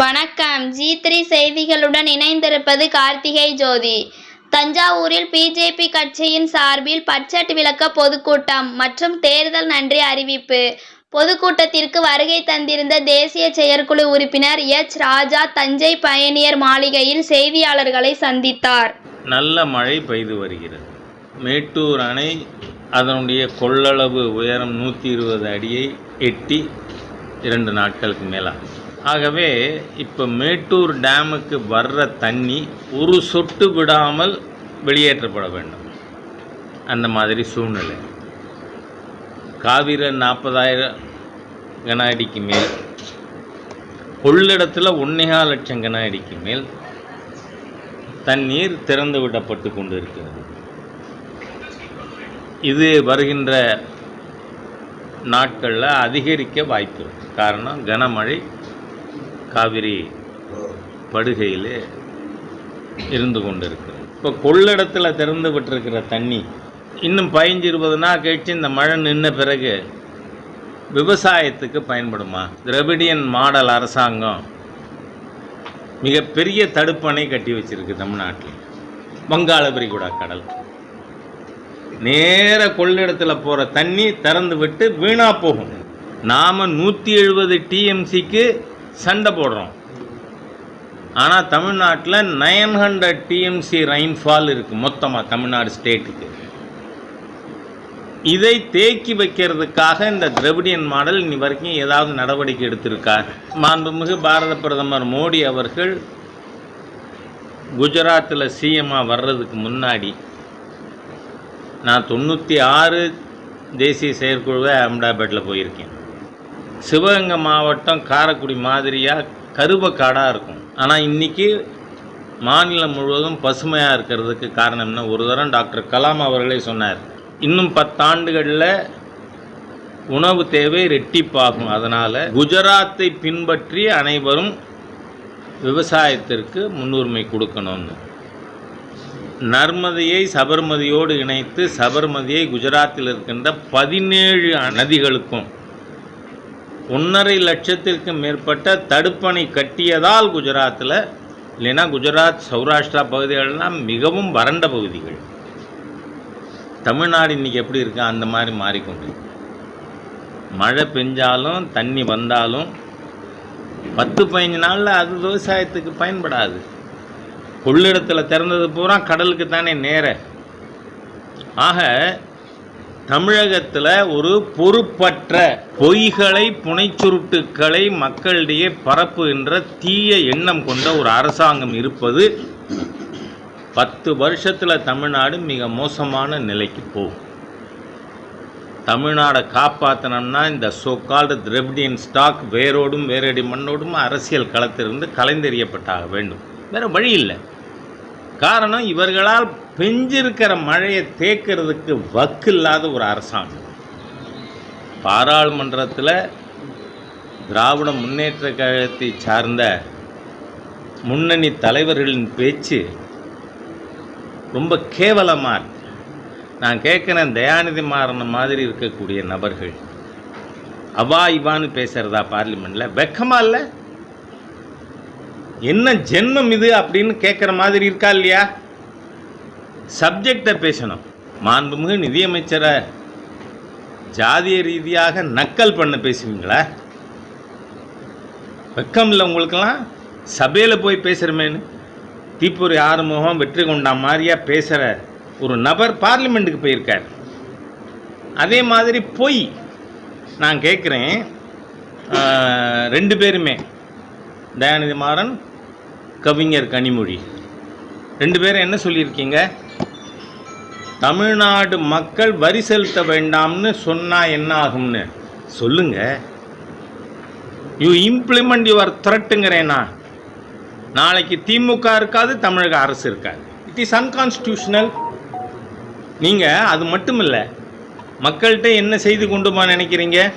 வணக்கம். G three செய்திகளுடன் இணைந்திருப்பது கார்த்திகை ஜோதி. தஞ்சாவூரில் பிஜேபி கட்சியின் சார்பில் பட்ஜெட் விளக்க பொதுக்கூட்டம் மற்றும் தேர்தல் நன்றி அறிவிப்பு. பொதுக்கூட்டத்திற்கு வருகை தந்திருந்த தேசிய செயற்குழு உறுப்பினர் எச். ராஜா தஞ்சை பயணியர் மாளிகையில் செய்தியாளர்களை சந்தித்தார். நல்ல மழை பெய்து வருகிறது. மேட்டூர் அணை அதனுடைய கொள்ளளவு உயரம் நூற்றி இருபது அடியை எட்டி இரண்டு நாட்களுக்கு மேலாகும் ஆகவே இப்போ மேட்டூர் டேமுக்கு வர்ற தண்ணி ஒரு சொட்டு விடாமல் வெளியேற்றப்பட வேண்டும். அந்த மாதிரி சூழ்நிலை. காவிரி நாற்பதாயிரம் கன அடிக்கு மேல் கொள்ளிடத்தில் ஒன்னேகால் லட்சம் கன அடிக்கு மேல் தண்ணீர் திறந்து விடப்பட்டு கொண்டு இருக்கிறது இது வருகின்ற நாட்களில் அதிகரிக்க வாய்ப்பு காரணம் கனமழை காவிரி படுகையில் இருந்து கொண்டிருக்கிறது. இப்போ கொள்ளிடத்தில் திறந்து விட்டுருக்கிற தண்ணி இன்னும் பதினஞ்சு இருபது நாள் கழிச்சு இந்த மழை நின்ன பிறகு விவசாயத்துக்கு பயன்படுமா? திரவிடியன் மாடல் அரசாங்கம் மிகப்பெரிய தடுப்பணை கட்டி வச்சிருக்கு தமிழ்நாட்டில். வங்காள விரிகுடா கடல். நேர கொள்ளிடத்தில் போகிற தண்ணி திறந்து விட்டு வீணாக போகும். நாம் நூற்றி எழுபது டிஎம்சிக்கு சண்டை போடுறோம். ஆனால் தமிழ்நாட்டில் நைன் ஹண்ட்ரட் டிஎம்சி ரெயின்ஃபால் இருக்குது மொத்தமாக தமிழ்நாடு ஸ்டேட்டுக்கு இதை தேக்கி வைக்கிறதுக்காக இந்த திரவிடியன் மாடல் இன்னி வரைக்கும் ஏதாவது நடவடிக்கை எடுத்திருக்கார் மாண்புமிகு பாரத பிரதமர் மோடி அவர்கள் குஜராத்தில் சிஎம்மாக வர்றதுக்கு முன்னாடி நான் தொண்ணூற்றி ஆறு தேசிய செயற்குழுவை அஹமதாபாத்தில் போயிருக்கேன். சிவகங்கை மாவட்டம் காரைக்குடி மாதிரியாக கருவக்காடாக இருக்கும். ஆனால் இன்றைக்கி மாநிலம் முழுவதும் பசுமையாக இருக்கிறதுக்கு காரணம் என்ன? ஒரு தரம் டாக்டர் கலாம் அவர்களே சொன்னார். இன்னும் பத்தாண்டுகளில் உணவு தேவை ரெட்டிப்பாகும். அதனால் குஜராத்தை பின்பற்றி அனைவரும் விவசாயத்திற்கு முன்னுரிமை கொடுக்கணும்னு. நர்மதையை சபர்மதியோடு இணைத்து சபர்மதியை குஜராத்தில் இருக்கின்ற பதினேழு நதிகளுக்கும் ஒன்றரை லட்சத்திற்கு மேற்பட்ட தடுப்பணை கட்டியதால் குஜராத்தில் இல்லைன்னா குஜராத் சௌராஷ்டிரா பகுதிகள்லாம் மிகவும் வறண்ட பகுதிகள். தமிழ்நாடு இன்றைக்கி எப்படி இருக்கு? அந்த மாதிரி மாறிக்கொண்டு மழை பெஞ்சாலும் தண்ணி வந்தாலும் பத்து பதினஞ்சு நாளில் அது விவசாயத்துக்கு பயன்படாது. கொள்ளிடத்தில் திறந்தது பூரா கடலுக்கு தானே நேர. ஆக தமிழகத்தில் ஒரு பொறுப்பற்ற பொய்களை புனைச்சுருட்டுக்களை மக்களிடையே பரப்புகின்ற தீய எண்ணம் கொண்ட ஒரு அரசாங்கம் இருப்பது பத்து வருஷத்தில் தமிழ்நாடு மிக மோசமான நிலைக்கு போகும். தமிழ்நாடை காப்பாற்றணும்னா இந்த சோகால்டு திரவிடியன் ஸ்டாக் வேரோடும் வேரடி மண்ணோடும் அரசியல் களத்திலிருந்து கலைந்தெறியப்பட்டாக வேண்டும். வேறு வழி இல்லை. காரணம் இவர்களால் பெஞ்சிருக்கிற மழையை தேக்கிறதுக்கு வக்கு இல்லாத ஒரு அரசாங்கம். பாராளுமன்றத்தில் திராவிட முன்னேற்ற கழகத்தை சார்ந்த முன்னணி தலைவர்களின் பேச்சு ரொம்ப கேவலமாக இருக்கு. நான் கேட்குறேன் தயாநிதி மாறன மாதிரி இருக்கக்கூடிய நபர்கள் அவா இவான்னு பேசுகிறதா பார்லிமெண்ட்டில் வெக்கமாக இல்லை? என்ன ஜென்மம் இது அப்படின்னு கேட்குற மாதிரி இருக்கா இல்லையா? சப்ஜெக்டை பேசணும். மாண்புமிகு நிதியமைச்சரை ஜாதிய ரீதியாக நக்கல் பண்ண பேசுவீங்களா? வெக்கம் இல்லை உங்களுக்கெல்லாம்? சபையில் போய் பேசுகிறமேன்னு தீப்பொறி ஆறுமுகம் வெற்றி கொண்டா மாதிரியா பேசுகிற ஒரு நபர் பார்லிமெண்ட்டுக்கு போயிருக்கார். அதே மாதிரி பொய் நான் கேட்குறேன் ரெண்டு பேருமே. தயாநிதி மாறன் கவிஞர் கனிமொழி. ரெண்டு பேரும் என்ன சொல்லியிருக்கீங்க? தமிழ்நாடு மக்கள் வரி செலுத்த வேண்டாம்னு சொன்னால் என்ன ஆகும்னு சொல்லுங்க. யூ இம்ப்ளிமெண்ட் யுவர் த்ரெட்டுங்கிறேனா நாளைக்கு திமுக இருக்காது தமிழக அரசு இருக்காது. இட் இஸ் அன்கான்ஸ்டியூஷனல் நீங்கள் அது மட்டும் இல்லை மக்கள்கிட்ட என்ன செய்து கொண்டுமா நினைக்கிறீங்க?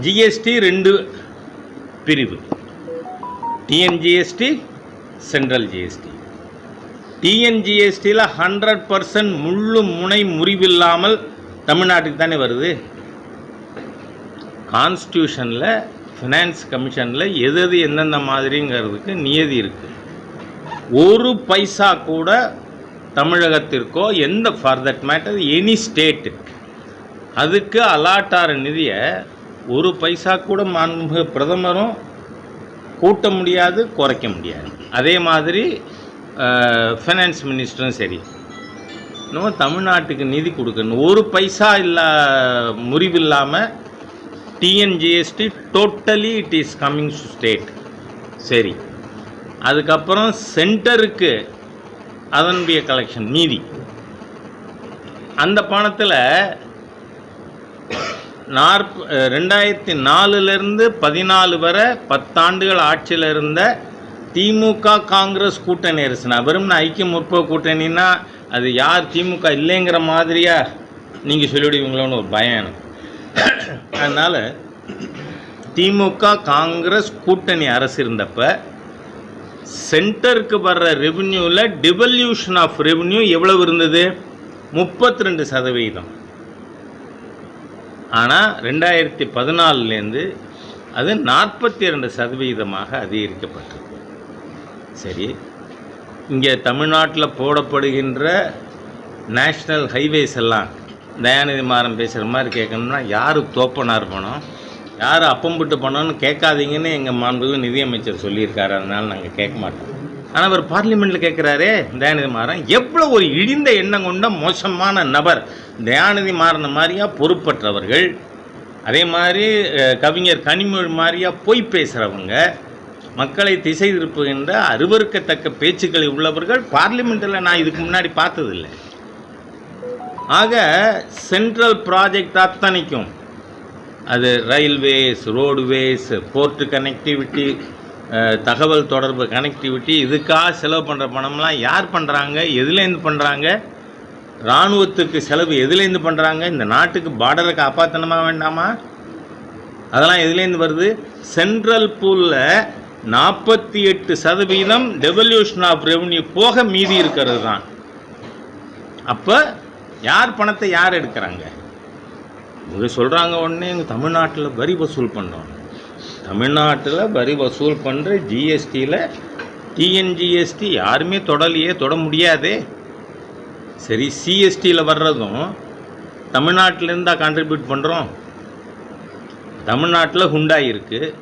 ஜிஎஸ்டி ரெண்டு பிரிவு. டிஎன்ஜிஎஸ்டி சென்ட்ரல் ஜிஎஸ்டி டிஎன்ஜிஎஸ்டியில் ஹண்ட்ரட் பர்சன்ட் முள்ளு முனை முறிவில்லாமல் தமிழ்நாட்டுக்கு தானே வருது? கான்ஸ்டியூஷனில் ஃபினான்ஸ் கமிஷனில் எது எது எந்தெந்த மாதிரிங்கிறதுக்கு நியதி இருக்குது ஒரு பைசா கூட தமிழகத்திற்கோ எந்த for that matter any state அதுக்கு அலாட்டார நிதியை ஒரு பைசா கூட மாண்புமிகு பிரதமரும் கூட்ட முடியாது குறைக்க முடியாது. அதே மாதிரி ஃபைனான்ஸ் மினிஸ்டரும் சரி. நம்ம தமிழ்நாட்டுக்கு நிதி கொடுக்கணும். ஒரு பைசா இல்லா முறிவில்லாமல் TNGST totally it is coming to state சரி. அதுக்கப்புறம் சென்டருக்கு அதனுடைய கலெக்ஷன் மீதி அந்த பணத்தில் நாற்ப ரெண்டாயிரத்தி நாலுலேருந்து பதினாலு வரை பத்தாண்டுகள் ஆட்சியில் இருந்த திமுக காங்கிரஸ் கூட்டணி அரசு. நான் வெறும் ஐக்கிய முற்போக்கு கூட்டணின்னா அது யார் திமுக இல்லைங்கிற மாதிரியா நீங்கள் சொல்லிவிடுவீங்களோன்னு ஒரு பயம் எனக்கு. அதனால் திமுக காங்கிரஸ் கூட்டணி அரசு இருந்தப்போ சென்டருக்கு வர்ற ரெவென்யூவில் டிவல்யூஷன் ஆஃப் ரெவென்யூ எவ்வளவு இருந்தது? முப்பத்தி ரெண்டு சதவீதம். ஆனால் ரெண்டாயிரத்தி பதினாலுலேருந்து அது நாற்பத்தி ரெண்டு சதவீதமாக அதிகரிக்கப்பட்டது சரி இங்கே தமிழ்நாட்டில் போடப்படுகின்ற நேஷ்னல் ஹைவேஸ் எல்லாம் தயாநிதி மாறன் பேசுகிற மாதிரி கேட்கணும்னா யார் தோப்பனார் பணம் யார் அப்பம்புட்டு பணம்னு கேட்காதீங்கன்னு எங்கள் மாண்புக்கு நிதியமைச்சர் சொல்லியிருக்காரு அதனால் நாங்கள் கேட்க மாட்டோம். ஆனால் அவர் பார்லிமெண்ட்டில் கேட்குறாரே தயாநிதி மாறன் எவ்வளோ ஒரு இழிந்த எண்ணம் கொண்ட மோசமான நபர் தயாநிதி மாறின மாதிரியா பொறுப்பற்றவர்கள் அதே மாதிரி கவிஞர் கனிமொழி மாதிரியா பொய் பேசுகிறவங்க மக்களை திசை திருப்புகின்ற அருவருக்கத்தக்க பேச்சுக்களை உள்ளவர்கள் பார்லிமெண்ட்டில் நான் இதுக்கு முன்னாடி பார்த்ததில்லை. ஆக சென்ட்ரல் ப்ராஜெக்ட் அத்தனைக்கும் அது ரயில்வேஸ் ரோடுவேஸ் போர்ட்டு கனெக்டிவிட்டி தகவல் தொடர்பு கனெக்டிவிட்டி இதுக்காக செலவு பண்ணுற பணம்லாம் யார் பண்ணுறாங்க எதுலேருந்து பண்ணுறாங்க இராணுவத்துக்கு செலவு எதுலேருந்து பண்ணுறாங்க இந்த நாட்டுக்கு பார்டரை காப்பாற்றணுமா வேண்டாமா? அதெல்லாம் எதுலேருந்து வருது? சென்ட்ரல் பூலில் நாற்பத்தி எட்டு சதவீதம் டெவல்யூஷன் ஆஃப் ரெவன்யூ போக மீதி இருக்கிறது தான். அப்போ யார் பணத்தை யார் எடுக்கிறாங்க? இவங்க சொல்கிறாங்க உடனே எங்கள் தமிழ்நாட்டில் வரி வசூல் பண்ணுறோம் தமிழ்நாட்டில் வரி வசூல் பண்ணுற ஜிஎஸ்டியில் டிஎன்ஜிஎஸ்டி யாருமே தொடலையே தொட முடியாதே. சரி சிஎஸ்டியில் வர்றதும் தமிழ்நாட்டிலேருந்து தான் கான்ட்ரிபியூட் பண்ணுறோம் தமிழ்நாட்டில் ஹுண்டாய் இருக்குது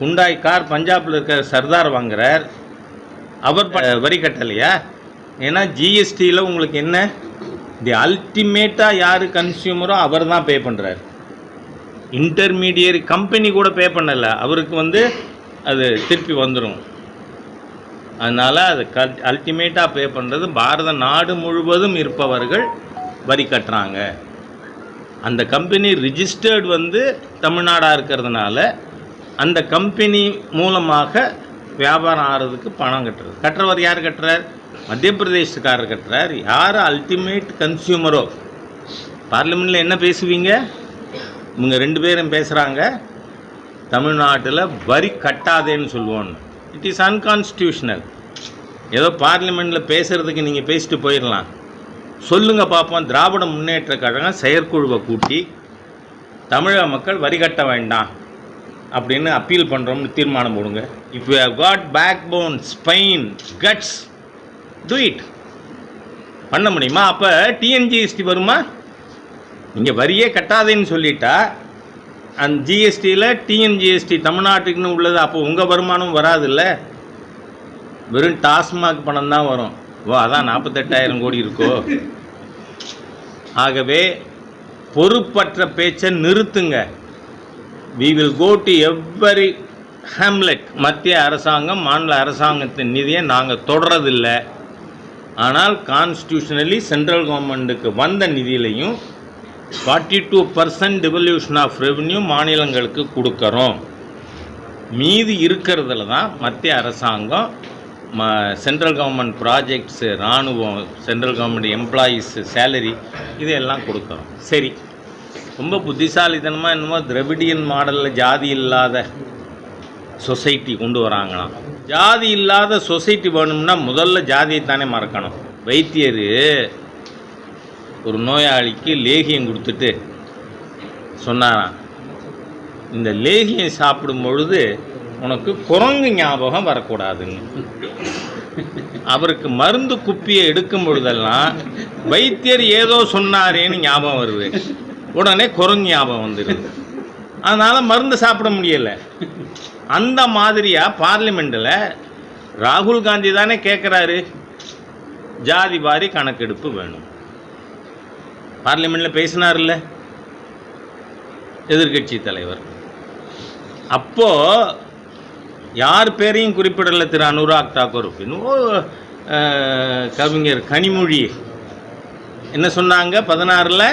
ஹுண்டாய் கார் பஞ்சாபில் இருக்கிற சர்தார் வாங்குறார். அவர் ப- வரி கட்டலையா? ஏன்னா ஜிஎஸ்டியில் உங்களுக்கு என்ன? தி அல்டிமேட்டாக யார் கன்சியூமரோ அவர் தான் பே பண்ணுறாரு இன்டர்மீடியரி கம்பெனி கூட பே பண்ணலை. அவருக்கு வந்து அது திருப்பி வந்துடும் அதனால் அது க அல்டிமேட்டாக பே பண்ணுறது பாரத நாடு முழுவதும் இருப்பவர்கள் வரி கட்டுறாங்க. அந்த கம்பெனி ரிஜிஸ்டர்டு வந்து தமிழ்நாடாக இருக்கிறதுனால அந்த கம்பெனி மூலமாக வியாபாரம் ஆகிறதுக்கு பணம் கட்டுறது. கட்டுறவர் யார் கட்டுறார்? மத்திய பிரதேசக்காரர் கட்டுறார். யார் அல்டிமேட் கன்சியூமரோ பார்லிமெண்ட்டில் என்ன பேசுவீங்க? இவங்க ரெண்டு பேரும் பேசுகிறாங்க தமிழ்நாட்டில் வரி கட்டாதேன்னு சொல்லுவோன்னு இட் இஸ் அன்கான்ஸ்டியூஷனல் ஏதோ பார்லிமெண்ட்டில் பேசுகிறதுக்கு நீங்கள் பேசிட்டு போயிடலாம். சொல்லுங்கள் பார்ப்போம் திராவிட முன்னேற்ற கழகம் செயற்குழுவை கூட்டி தமிழக மக்கள் வரி கட்ட வேண்டாம் அப்படின்னு அப்பீல் பண்ணுறோம்னு தீர்மானம் போடுங்க. If you have got backbone spine guts to do பண்ண முடியுமா? அப்போ டிஎன்ஜிஎஸ்டி வருமா? இங்கே வரியே கட்டாதேன்னு சொல்லிட்டா அந்த ஜிஎஸ்டியில் டிஎன்ஜிஎஸ்டி தமிழ்நாட்டுக்குன்னு உள்ளது அப்போ உங்கள் வருமானம் வராதுல்ல? வெறும் டாஸ்மாக் பணம் தான் வரும். ஓ அதான் நாற்பத்தெட்டாயிரம் கோடி இருக்கோ? ஆகவே பொறுப்பற்ற பேச்சை நிறுத்துங்க. We will go to every hamlet மத்திய அரசாங்கம் மாநில அரசாங்கத்தின் நிதியை நாங்கள் தொடரதில்லை ஆனால் கான்ஸ்டியூஷனலி சென்ட்ரல் கவர்மெண்ட்டுக்கு வந்த நிதியிலையும் forty two percent devolution of revenue மாநிலங்களுக்கு கொடுக்குறோம். மீதி இருக்கிறதுல தான் மத்திய அரசாங்கம் ம சென்ட்ரல் கவர்மெண்ட் ப்ராஜெக்ட்ஸு இராணுவம் சென்ட்ரல் கவர்மெண்ட் எம்ப்ளாயீஸு சேலரி இதையெல்லாம் கொடுக்குறோம். சரி. ரொம்ப புத்திசாலித்தனமாக என்னமோ திரவிடியன் மாடலில் ஜாதி இல்லாத சொசைட்டி கொண்டு வராங்களாம். ஜாதி இல்லாத சொசைட்டி வேணும்னா முதல்ல ஜாதியை தானே மறக்கணும். வைத்தியர் ஒரு நோயாளிக்கு லேகியம் கொடுத்துட்டு சொன்னாராம். இந்த லேகியம் சாப்பிடும் பொழுது உனக்கு குரங்கு ஞாபகம் வரக்கூடாதுங்க அவருக்கு மருந்து குப்பியை எடுக்கும் பொழுதெல்லாம் வைத்தியர் ஏதோ சொன்னாரேன்னு ஞாபகம் வருது. உடனே குரங்கு ஞாபகம் வந்துடுது அதனால் மருந்து சாப்பிட முடியலை. அந்த மாதிரியாக பார்லிமெண்ட்டில் ராகுல் காந்தி தானே கேட்குறாரு ஜாதி வாரி கணக்கெடுப்பு வேணும். பார்லிமெண்ட்டில் பேசினார்ல. எதிர்க்கட்சி தலைவர். அப்போ யார் பேரையும் குறிப்பிடலை திரு அனுராக் தாக்கூர் இன்னும் கவிஞர் கனிமொழி. என்ன சொன்னாங்க? பதினாறில்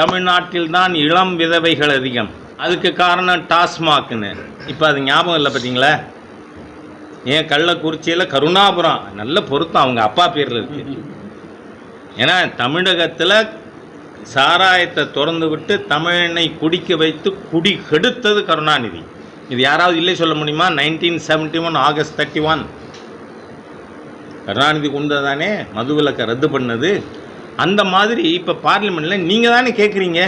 தமிழ்நாட்டில் தான் இளம் விதவைகள் அதிகம். அதுக்கு காரணம் டாஸ்மாக்னு. இப்போ அது ஞாபகம் இல்லை பார்த்தீங்களா ஏன் கள்ளக்குறிச்சியில் கருணாபுரம். நல்ல பொருத்தம். அவங்க அப்பா பேரில் இருக்குது ஏன்னா தமிழகத்தில் சாராயத்தை திறந்து விட்டு தமிழனை குடிக்க வைத்து குடி கெடுத்தது கருணாநிதி. இது யாராவது இல்லை சொல்ல முடியுமா? Nineteen seventy one August thirty one Karunanidhi கொண்டு தானே மதுவிலக்கை ரத்து பண்ணது. அந்த மாதிரி இப்போ பார்லிமெண்ட்டில் நீங்கள் தானே கேட்குறீங்க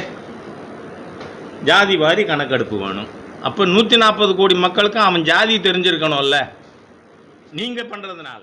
ஜாதி வாரி கணக்கெடுப்பு வேணும். அப்போ நூற்றி நாற்பது கோடி மக்களுக்கும் அவன் ஜாதி தெரிஞ்சிருக்கணும்ல. நீங்கள் பண்ணுறதுனால